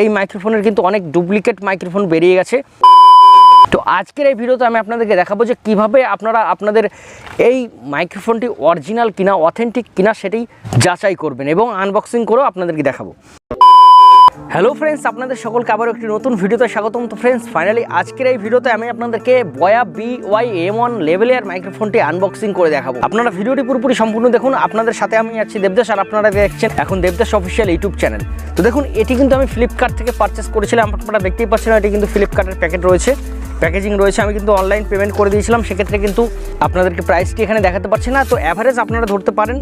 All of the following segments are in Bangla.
এই মাইক্রোফোনের কিন্তু অনেক ডুপ্লিকেট মাইক্রোফোন বেরিয়ে গেছে। তো আজকের এই ভিডিওতে আমি আপনাদেরকে দেখাবো যে কীভাবে আপনারা আপনাদের এই মাইক্রোফোনটি অরিজিনাল কিনা অথেন্টিক কিনা সেটাই যাচাই করবেন এবং আনবক্সিং করেও আপনাদেরকে দেখাবো। হ্যালো ফ্রেন্ডস আপনাদের সকলকে আবার একটি নতুন ভিডিওতে স্বাগতম। তো ফ্রেন্ডস ফাইনালি আজকের এই ভিডিওতে আমি আপনাদেরকে বয়া বি ওয়াই এম ওয়ান লেভেলের মাইক্রোফোনটি আনবক্সিং করে দেখাবো। আপনারা ভিডিওটি পুরোপুরি সম্পূর্ণ দেখুন, আপনাদের সাথে আমি আছি দেবদাস আর আপনারা দেখছেন এখন দেবদাস অফিসিয়াল ইউটিউব চ্যানেল তো দেখুন, এটি কিন্তু আমি ফ্লিপকার্ট থেকে পারচেস করেছিলাম, আপনারা দেখতেই পাচ্ছেন এটি কিন্তু ফ্লিপকার্টের প্যাকেট রয়েছে। প্যাকেজিং রয়েছে, আমি কিন্তু অনলাইন পেমেন্ট করে দিয়েছিলাম, সেক্ষেত্রে কিন্তু আপনাদেরকে প্রাইসটি এখানে দেখাতে পারছি না। তো অ্যাভারেজ আপনারা ধরতে পারেন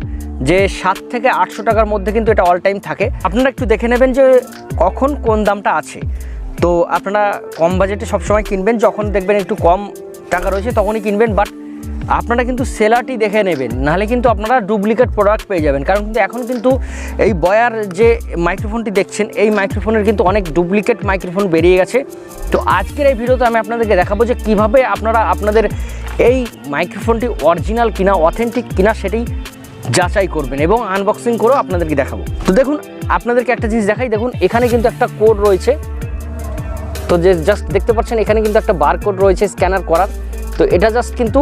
যে সাত থেকে আটশো টাকার মধ্যে কিন্তু এটা অল টাইম থাকে। আপনারা একটু দেখে নেবেন যে কখন কোন দামটা আছে। তো আপনারা কম বাজেটে সবসময় কিনবেন, যখন দেখবেন একটু কম টাকা রয়েছে তখনই কিনবেন বাট আপনারা কিন্তু সেলারটি দেখে নেবেন। নাহলে কিন্তু আপনারা ডুপ্লিকেট প্রোডাক্ট পেয়ে যাবেন। কারণ কিন্তু এখন কিন্তু এই বয়ার যে মাইক্রোফোনটি দেখছেন, এই মাইক্রোফোনের কিন্তু অনেক ডুপ্লিকেট মাইক্রোফোন বেরিয়ে গেছে। তো আজকের এই ভিডিওতে আমি আপনাদেরকে দেখাবো যে কীভাবে আপনারা আপনাদের এই মাইক্রোফোনটি অরিজিনাল কিনা অথেন্টিক কিনা সেটি যাচাই করবেন এবং আনবক্সিং করেও আপনাদেরকে দেখাবো। তো দেখুন, আপনাদেরকে একটা জিনিস দেখাই। দেখুন, এখানে কিন্তু একটা কোড রয়েছে। তো যে জাস্ট দেখতে পাচ্ছেন, এখানে কিন্তু একটা বারকোড রয়েছে স্ক্যানার করার। তো এটা জাস্ট কিন্তু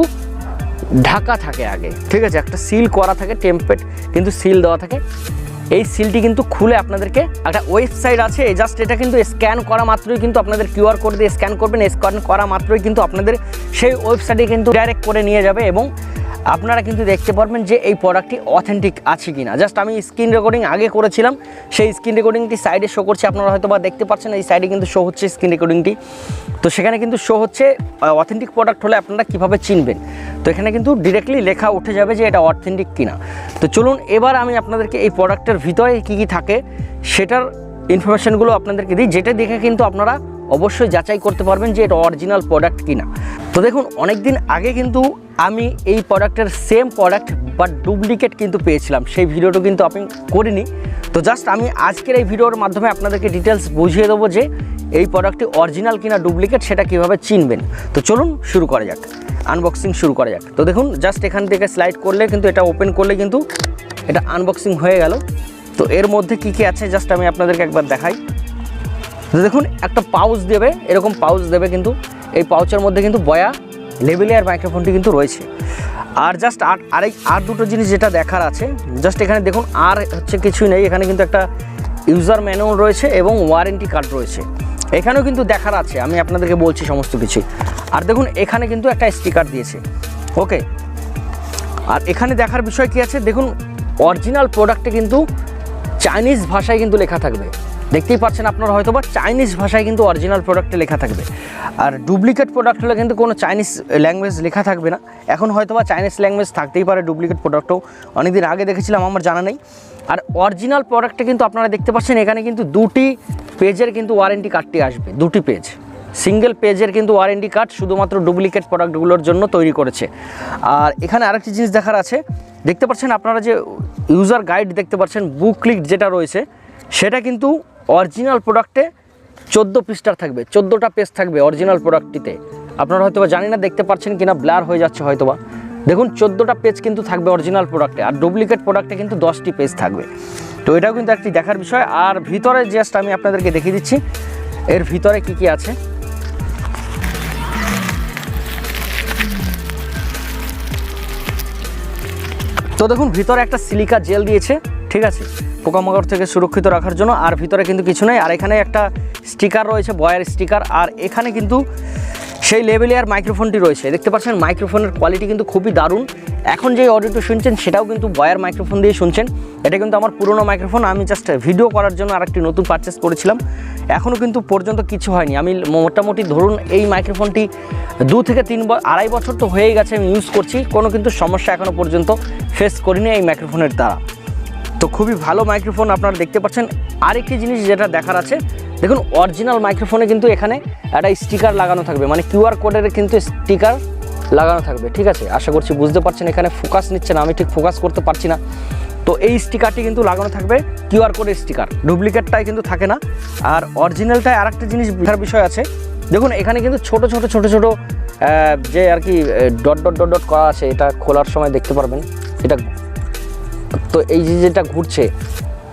ঢাকা থাকে আগে, ঠিক আছে? একটা সিল করা থাকে টেম্পেট কিন্তু সিল দেওয়া থাকে। এই সিলটি কিন্তু খুলে আপনাদেরকে একটা ওয়েবসাইট আছে। জাস্ট এটা কিন্তু স্ক্যান করা মাত্রই কিন্তু আপনাদের কিউআর কোড দিয়ে স্ক্যান করবেন। স্ক্যান করা মাত্রই কিন্তু আপনাদের সেই ওয়েবসাইটে কিন্তু ডাইরেক্ট করে নিয়ে যাবে এবং আপনারা কিন্তু দেখতে পারবেন যে এই প্রোডাক্টটি অথেন্টিক আছে কি না জাস্ট আমি স্ক্রিন রেকর্ডিং আগে করেছিলাম, সেই স্ক্রিন রেকর্ডিংটি সাইডে শো করছে, আপনারা হয়তো বা দেখতে পাচ্ছেন, এই সাইডে কিন্তু শো হচ্ছে স্ক্রিন রেকর্ডিংটি তো সেখানে কিন্তু শো হচ্ছে অথেন্টিক প্রোডাক্ট হলে আপনারা কীভাবে চিনবেন? তো এখানে কিন্তু ডিরেক্টলি লেখা উঠে যাবে যে এটা অথেন্টিক কিনা। তো চলুন, এবার আমি আপনাদেরকে এই প্রোডাক্টের ভিতরে কী কী থাকে, সেটার ইনফরমেশনগুলো আপনাদেরকে দিই, যেটা দেখে কিন্তু আপনারা অবশ্যই যাচাই করতে পারবেন যে এটা অরিজিনাল প্রোডাক্ট কিনা। তো দেখুন অনেক দিন আগে কিন্তু আমি এই প্রোডাক্টের সেম প্রোডাক্ট বাট ডুপ্লিকেট কিন্তু পেয়েছিলাম। সেই ভিডিওটা কিন্তু আমি করিনি। তো জাস্ট আমি আজকের এই ভিডিওর মাধ্যমে আপনাদেরকে ডিটেলস বুঝিয়ে দেবো যে এই প্রোডাক্টটি অরিজিনাল কিনা ডুপ্লিকেট সেটা কীভাবে চিনবেন। তো চলুন শুরু করা যাক। আনবক্সিং শুরু করা যাক। তো দেখুন জাস্ট এখান থেকে স্লাইড করলে কিন্তু এটা ওপেন করলে কিন্তু এটা আনবক্সিং হয়ে গেল। তো এর মধ্যে কী কী আছে জাস্ট আমি আপনাদেরকে একবার দেখাই। তো দেখুন, একটা পাউচ দেবে, এরকম পাউচ দেবে কিন্তু। এই পাউচের মধ্যে কিন্তু বয়া লেভেলিয়ার মাইক্রোফোনটি কিন্তু রয়েছে। আর জাস্ট আর, আরেক, আর দুটো জিনিস যেটা দেখার আছে জাস্ট এখানে দেখুন, আর হচ্ছে কিছুই নেই, এখানে কিন্তু একটা ইউজার ম্যানুয়াল রয়েছে এবং ওয়ারেন্টি কার্ড রয়েছে। এখানেও কিন্তু দেখার আছে, আমি আপনাদেরকে বলছি সমস্ত কিছু। আর দেখুন, এখানে কিন্তু একটা স্টিকার দিয়েছে। ওকে আর এখানে দেখার বিষয় কি আছে? দেখুন অরিজিনাল প্রোডাক্টে কিন্তু চাইনিজ ভাষায় কিন্তু লেখা থাকবে। দেখতেই পাচ্ছেন আপনারা হয়তো বা চাইনিজ ভাষায় কিন্তু অরিজিনাল প্রোডাক্টে লেখা থাকবে। আর ডুপ্লিকেট প্রোডাক্ট হলে কিন্তু কোনো চাইনিজ ল্যাঙ্গুয়েজ লেখা থাকবে না। এখন হয়তো বা চাইনিজ ল্যাঙ্গুয়েজ থাকতেই পারে ডুপ্লিকেট প্রোডাক্টও অনেকদিন আগে দেখেছিলাম, আমার জানা নেই। আর অরিজিনাল প্রোডাক্টে কিন্তু আপনারা দেখতে পাচ্ছেন, এখানে কিন্তু দুটি পেজের কিন্তু ওয়ারেন্টি কার্ডটি আসবে। দুটি পেজ। সিঙ্গেল পেজের কিন্তু ওয়ারেন্টি কার্ড শুধুমাত্র ডুপ্লিকেট প্রোডাক্টগুলোর জন্য তৈরি করেছে। আর এখানে আরেকটি জিনিস দেখার আছে। দেখতে পাচ্ছেন আপনারা যে ইউজার গাইড দেখতে পাচ্ছেন বুকলিক যেটা রয়েছে সেটা কিন্তু অরিজিনাল প্রোডাক্টে চোদ্দ পৃষ্ঠার থাকবে, চোদ্দোটা পেজ থাকবে অরিজিনাল প্রোডাক্টটিতে আপনারা হয়তো জানি না, দেখতে পাচ্ছেন কিনা ব্লার হয়ে যাচ্ছে হয়তো বা দেখুন, চোদ্দোটা পেজ কিন্তু থাকবে অরিজিনাল প্রোডাক্টে আর ডুপ্লিকেট প্রোডাক্টে কিন্তু দশটি পেজ থাকবে। তো এটাও কিন্তু একটি দেখার বিষয়। আর ভিতরে জাস্ট আমি আপনাদেরকে দেখিয়ে দিচ্ছি, এর ভিতরে কি কি আছে। তো দেখুন, ভিতরে একটা সিলিকা জেল দিয়েছে। ঠিক আছে? পোকামাকড় থেকে সুরক্ষিত রাখার জন্য আর ভিতরে কিন্তু কিছু নেই। আর এখানে একটা স্টিকার রয়েছে, বয়ার স্টিকার। আর এখানে কিন্তু সেই লেভেলিয়ার মাইক্রোফোনটি রয়েছে। দেখতে পাচ্ছেন, মাইক্রোফোনের কোয়ালিটি কিন্তু খুবই দারুণ। এখন যে অডিওটি শুনছেন, সেটাও কিন্তু বয়ার মাইক্রোফোন দিয়ে শুনছেন। এটা কিন্তু আমার পুরনো মাইক্রোফোন। আমি জাস্ট ভিডিও করার জন্য আরেকটি নতুন পারচেস করেছিলাম। এখনও কিন্তু পর্যন্ত কিছু হয়নি। আমি মোটামুটি ধরুন এই মাইক্রোফোনটি দু থেকে তিন আড়াই বছর তো হয়েই গেছে, আমি ইউজ করছি। কোনো কিন্তু সমস্যা এখনও পর্যন্ত ফেস করিনি এই মাইক্রোফোনের দ্বারা। তো খুবই ভালো মাইক্রোফোন আপনারা দেখতে পাচ্ছেন। আরেকটি জিনিস যেটা দেখার আছে, দেখুন অরিজিনাল মাইক্রোফোনে কিন্তু এখানে একটা স্টিকার লাগানো থাকবে। মানে কিউআর কোডের কিন্তু স্টিকার লাগানো থাকবে, ঠিক আছে? আশা করছি বুঝতে পারছেন, এখানে ফোকাস নিচ্ছে না আমি ঠিক ফোকাস করতে পারছি না। তো এই স্টিকারটি কিন্তু লাগানো থাকবে কিউআর কোডের স্টিকার ডুপ্লিকেটটাই কিন্তু থাকে না। আর অরিজিনালটায় আর একটা জিনিস বোঝার বিষয় আছে। দেখুন, এখানে কিন্তু ছোট ছোট ছোট ছোট যে আর কি ডট ডট ডট ডট করা আছে, এটা খোলার সময় দেখতে পারবেন। এটা তো এই যে যেটা ঘুরছে,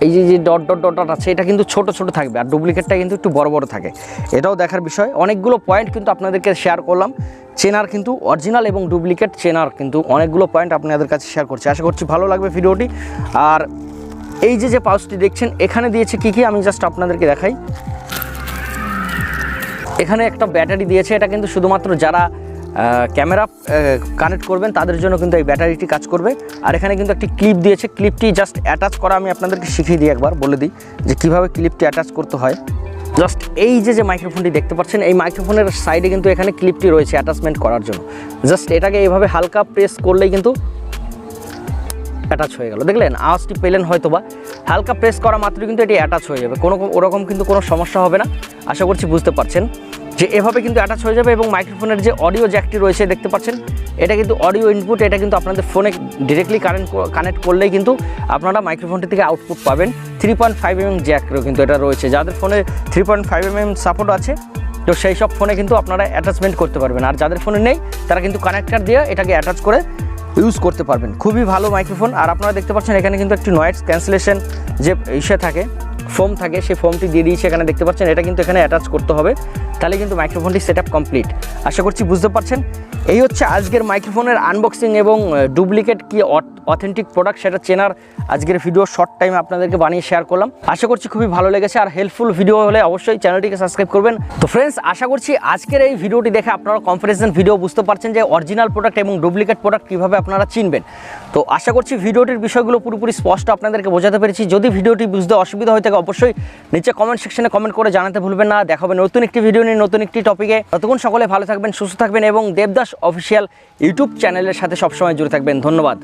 এই যে যে ডট ডট ডট আছে, এটা কিন্তু ছোট ছোট থাকবে আর ডুপ্লিকেটটা কিন্তু একটু বড় বড় থাকে। এটাও দেখার বিষয়। অনেকগুলো পয়েন্ট কিন্তু আপনাদেরকে শেয়ার করলাম। চেনার কিন্তু অরিজিনাল এবং ডুপ্লিকেট চেনার কিন্তু অনেকগুলো পয়েন্ট আপনাদের কাছে শেয়ার করছি। আশা করছি ভালো লাগবে ভিডিওটি। আর এই যে যে পাউচটি দেখছেন, এখানে দিয়েছে কি কি? আমি জাস্ট আপনাদেরকে দেখাই। এখানে একটা ব্যাটারি দিয়েছে। এটা কিন্তু শুধুমাত্র যারা ক্যামেরা কানেক্ট করবেন, তাদের জন্য কিন্তু এই ব্যাটারিটি কাজ করবে। আর এখানে কিন্তু একটি ক্লিপ দিয়েছে। ক্লিপটি জাস্ট অ্যাটাচ করা আমি আপনাদেরকে শিখিয়ে দিই একবার, বলে দিই যে কীভাবে ক্লিপটি অ্যাটাচ করতে হয়। জাস্ট এই যে যে মাইক্রোফোনটি দেখতে পাচ্ছেন, এই মাইক্রোফোনের সাইডে কিন্তু এখানে ক্লিপটি রয়েছে অ্যাটাচমেন্ট করার জন্য। জাস্ট এটাকে এইভাবে হালকা প্রেস করলেই কিন্তু অ্যাটাচ হয়ে গেল। দেখলেন? আওয়াজটি পেলেন হয়তো বা হালকা প্রেস করা মাত্রই কিন্তু এটি অ্যাটাচ হয়ে যাবে। কোনো ওরকম কিন্তু কোনো সমস্যা হবে না। আশা করছি বুঝতে পারছেন। যে এভাবে কিন্তু অ্যাটাচ হয়ে যাবে এবং মাইক্রোফোনের যে অডিও জ্যাকটি রয়েছে, দেখতে পাচ্ছেন? এটা কিন্তু অডিও ইনপুট এটা কিন্তু আপনাদের ফোনে ডিরেক্টলি কারেন্ট কানেক্ট করলেই কিন্তু আপনারা মাইক্রোফোনটি থেকে আউটপুট পাবেন। থ্রি পয়েন্ট ফাইভ এম জ্যাকও কিন্তু এটা রয়েছে। যাদের ফোনে three point five M M support আছে, তো সেই সব ফোনে কিন্তু আপনারা অ্যাটাচমেন্ট করতে পারবেন। আর যাদের ফোনে নেই, তারা কিন্তু কানেক্টার দিয়ে এটাকে অ্যাটাচ করে ইউজ করতে পারবেন। খুবই ভালো মাইক্রোফোন আর আপনারা দেখতে পাচ্ছেন, এখানে কিন্তু একটি নয়েজ ক্যান্সেলেশন যে ইসে থাকে ফোম থাকে, সেই ফোমটি দিয়ে দিয়েছে। এখানে দেখতে পাচ্ছেন, এটা কিন্তু এখানে অ্যাটাচ করতে হবে। তাহলে কিন্তু মাইক্রোফোনটি সেট কমপ্লিট আশা করছি বুঝতে পারছেন। এই হচ্ছে আজকের মাইক্রোফোনের আনবক্সিং এবং ডুপ্লিকেট কি অথেন্টিক প্রোডাক্ট সেটা চেনার আজকের ভিডিও শর্ট টাইমে আপনাদেরকে বানিয়ে শেয়ার করলাম। আশা করছি খুবই ভালো লেগেছে আর হেল্পফুল ভিডিও হলে অবশ্যই চ্যানেলটিকে সাবস্ক্রাইব করবেন। তো ফ্রেন্ডস আশা করছি আজকের এই ভিডিওটি দেখে আপনারা কনফারেন্সের ভিডিও বুঝতে পারছেন যে অরিজিনাল প্রোডাক্ট এবং ডুপ্লিকেট প্রোডাক্ট কীভাবে আপনারা চিনবেন। তো আশা করছি ভিডিওটির বিষয়গুলো পুরোপুরি স্পষ্ট আপনাদেরকে বোঝাতে পেরেছি। যদি ভিডিওটি বুঝতে অসুবিধা হয়ে থাকে, অবশ্যই নিচে কমেন্ট সেকশনে কমেন্ট করে জানাতে ভুলবেন না। দেখাবেন নতুন একটি ভিডিও নিয়ে। নতুন একটি টপিকে ততক্ষণ সকলে ভালো থাকবেন, সুস্থ থাকবেন এবং দেবদাস অফিসিয়াল ইউটিউব চ্যানেলের সাথে সবসময় জুড়ে থাকবেন। ধন্যবাদ।